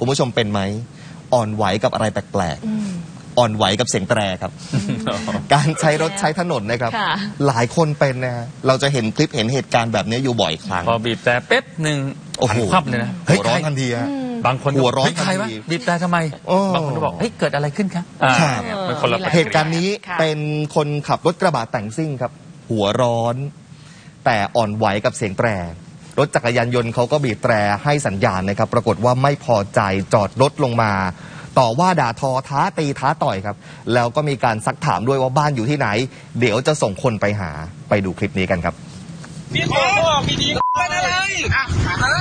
คุณผู้ชมเป็นไหมอ่อนไหวกับอะไรแปลกอืมๆอ่อนไหวกับเสียงแตรครับ การใช้รถใช้ถนนนะครับ ค่ะหลายคนเป็นนะฮะเราจะเห็นคลิปเห็นเหตุการณ์แบบนี้อยู่บ่อยครั้ง พอบีบแต่เป๊บหนึ่งโอ้โหหันควับเลยนะเฮ้ยหัวร้ร้ออนนทันทีฮะ บางคนหัวร้อนเฮ้ยใครวะทันทีบีบแต่ทำไม โอ้ บางคนก็บอกเฮ้ยเกิดอะไรขึ้นครับอ่าครับเนี่ยมันคนละเออแบบเหตุการณ์นี้ค่ะ เป็นคนขับรถกระบะแต่งซิ่งครับ หัวร้อน แต่อ่อนไหวกับเสียงแตร รถจักรยานยนต์เขาก็บีบแตรให้สัญญาณนะครับ ปรากฏว่าไม่พอใจจอดรถลงมา ต่อว่าด่าทอท้าตีท้าต่อยครับ แล้วก็มีการซักถามด้วยว่าบ้านอยู่ที่ไหน เดี๋ยวจะส่งคนไปหาไปดูคลิปนี้กันครับพี่ขอบอกดีๆเป็นอะไรอะอะไร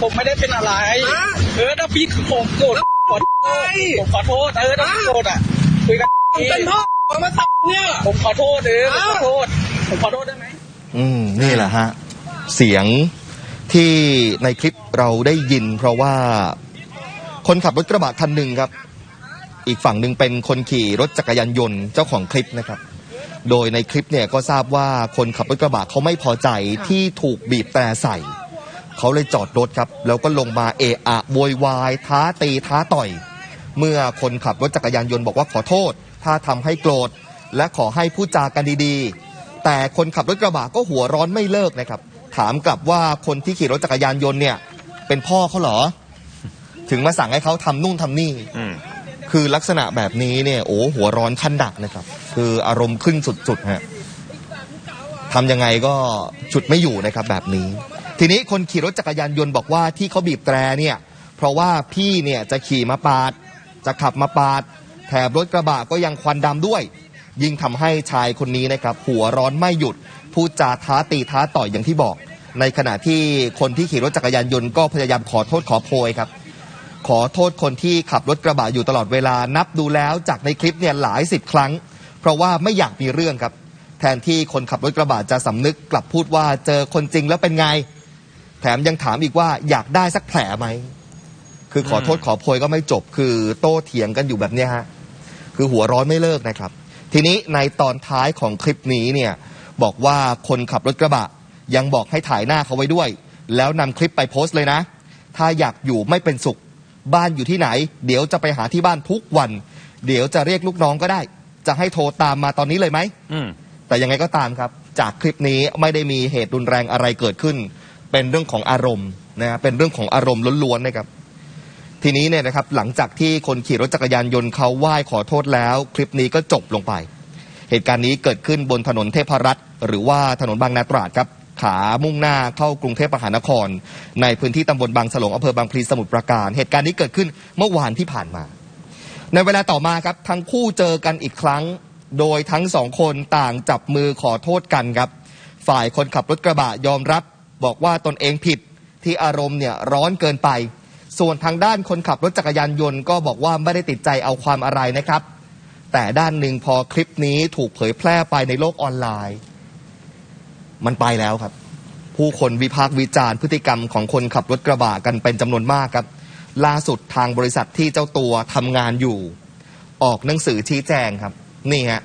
ผมไม่ได้เป็นอะไร เออถ้าพี่ผมโกรธขอโทษผมขอโทษเออถ้าพี่โกรธอะคุยกันเป็นพ่อผมมาตับเนี่ย ผมขอโทษเออผมขอโทษผมขอโทษได้ไหม อืมนี่แหละฮะ เสียงที่ในคลิปเราได้ยิน เพราะว่าคนขับรถกระบะคันหนึ่งครับ อีกฝั่งหนึ่งเป็นคนขี่รถจักรยานยนต์เจ้าของคลิปนะครับ โดยในคลิปเนี่ยก็ทราบว่าคนขับรถกระบะเขาไม่พอใจที่ถูกบีบแตรใส่เขาเลยจอดรถครับ แล้วก็ลงมาเอะอะโวยวายท้าตีท้าต่อย เมื่อคนขับรถจักรยานยนต์บอกว่าขอโทษ ถ้าทำให้โกรธและขอให้พูดจากันดีๆ แต่คนขับรถกระบะก็หัวร้อนไม่เลิกนะครับ ถามกลับว่าคนที่ขี่รถจักรยานยนต์เนี่ย เป็นพ่อเขาเหรอ ถึงมาสั่งให้เขาทำนู่นทำนี่อืมคือลักษณะแบบนี้เนี่ยโอ้หัวร้อนขั้นดักนะครับ คืออารมณ์ขึ้นสุดๆฮะทำยังไงก็ฉุดไม่อยู่นะครับแบบนี้ ทีนี้คนขี่รถจักรยานยนต์บอกว่าที่เขาบีบแตรเนี่ย เพราะว่าพี่เนี่ยจะขี่มาปาด จะขับมาปาด แถมรถกระบะก็ยังควันดำด้วย ยิ่งทำให้ชายคนนี้นะครับหัวร้อนไม่หยุดพูดจาท้าตีท้าต่อยอย่างที่บอก ในขณะที่คนที่ขี่รถจักรยานยนต์ก็พยายามขอโทษขอโพยครับ ขอโทษคนที่ขับรถกระบะอยู่ตลอดเวลานับดูแล้วจากในคลิปเนี่ยหลายสิบครั้ง เพราะว่าไม่อยากมีเรื่องครับ แทนที่คนขับรถกระบะจะสำนึกกลับพูดว่าเจอคนจริงแล้วเป็นไง แถมยังถามอีกว่าอยากได้สักแผลไหมคือขอโทษขอโพยก็ไม่จบ คือโต้เถียงกันอยู่แบบนี้ฮะคือหัวร้อนไม่เลิกนะครับ ทีนี้ในตอนท้ายของคลิปนี้เนี่ยบอกว่าคนขับรถกระบะ ยังบอกให้ถ่ายหน้าเขาไว้ด้วย แล้วนำคลิปไปโพสต์เลยนะ ถ้าอยากอยู่ไม่เป็นสุข บ้านอยู่ที่ไหน เดี๋ยวจะไปหาที่บ้านทุกวัน เดี๋ยวจะเรียกลูกน้องก็ได้ จะให้โทรตามมาตอนนี้เลยไหมอืมแต่ยังไงก็ตามครับ จากคลิปนี้ไม่ได้มีเหตุรุนแรงอะไรเกิดขึ้น เป็นเรื่องของอารมณ์นะฮะเป็นเรื่องของอารมณ์ล้วนๆนะครับ ทีนี้เนี่ยนะครับหลังจากที่คนขี่รถจักรยานยนต์เขาไหว้ขอโทษแล้ว คลิปนี้ก็จบลงไป เหตุการณ์นี้เกิดขึ้นบนถนนเทพรัตน์หรือว่าถนนบางนาตราดครับขามุ่งหน้าเข้ากรุงเทพมหานคร ในพื้นที่ตำบลบางฉลงอำเภอบางพลีสมุทรปราการ เหตุการณ์นี้เกิดขึ้นเมื่อวานที่ผ่านมา ในเวลาต่อมาครับทั้งคู่เจอกันอีกครั้ง โดยทั้งสองคนต่างจับมือขอโทษกันครับ ฝ่ายคนขับรถกระบะยอมรับ บอกว่าตนเองผิดที่อารมณ์เนี่ยร้อนเกินไป ส่วนทางด้านคนขับรถจักรยานยนต์ก็บอกว่าไม่ได้ติดใจเอาความอะไรนะครับ แต่ด้านหนึ่งพอคลิปนี้ถูกเผยแพร่ไปในโลกออนไลน์ มันไปแล้วครับ ผู้คนวิพากษ์วิจารณ์พฤติกรรมของคนขับรถกระบะกันเป็นจำนวนมากครับ ล่าสุดทางบริษัทที่เจ้าตัวทำงานอยู่ ออกหนังสือชี้แจงครับ นี่ฮะ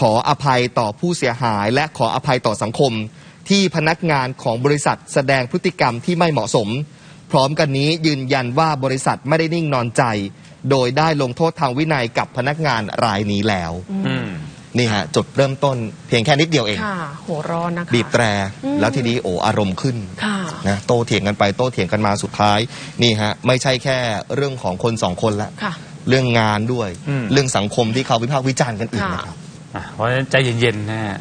ขออภัยต่อผู้เสียหาย และขออภัยต่อสังคม ที่พนักงานของบริษัทแสดงพฤติกรรมที่ไม่เหมาะสม พร้อมกันนี้ยืนยันว่าบริษัทไม่ได้นิ่งนอนใจ โดยได้ลงโทษทางวินัยกับพนักงานรายนี้แล้ว อืม นี่ฮะจุดเริ่มต้นเพียงแค่นิดเดียวเอง ค่ะ หัวร้อนนะคะ บีบแตรอืมแล้วทีนี้โอ้อารมณ์ขึ้นค่ะ นะโต้เถียงกันไปโต้เถียงกันมาสุดท้าย นี่ฮะ ไม่ใช่แค่เรื่องของคนสองคนละค่ะ เรื่องงานด้วย อืม เรื่องสังคมที่เขาวิพากษ์วิจารณ์กันอีกค่ะ นะครับ อะเพราะฉะนั้นใจเย็นๆนะฮะ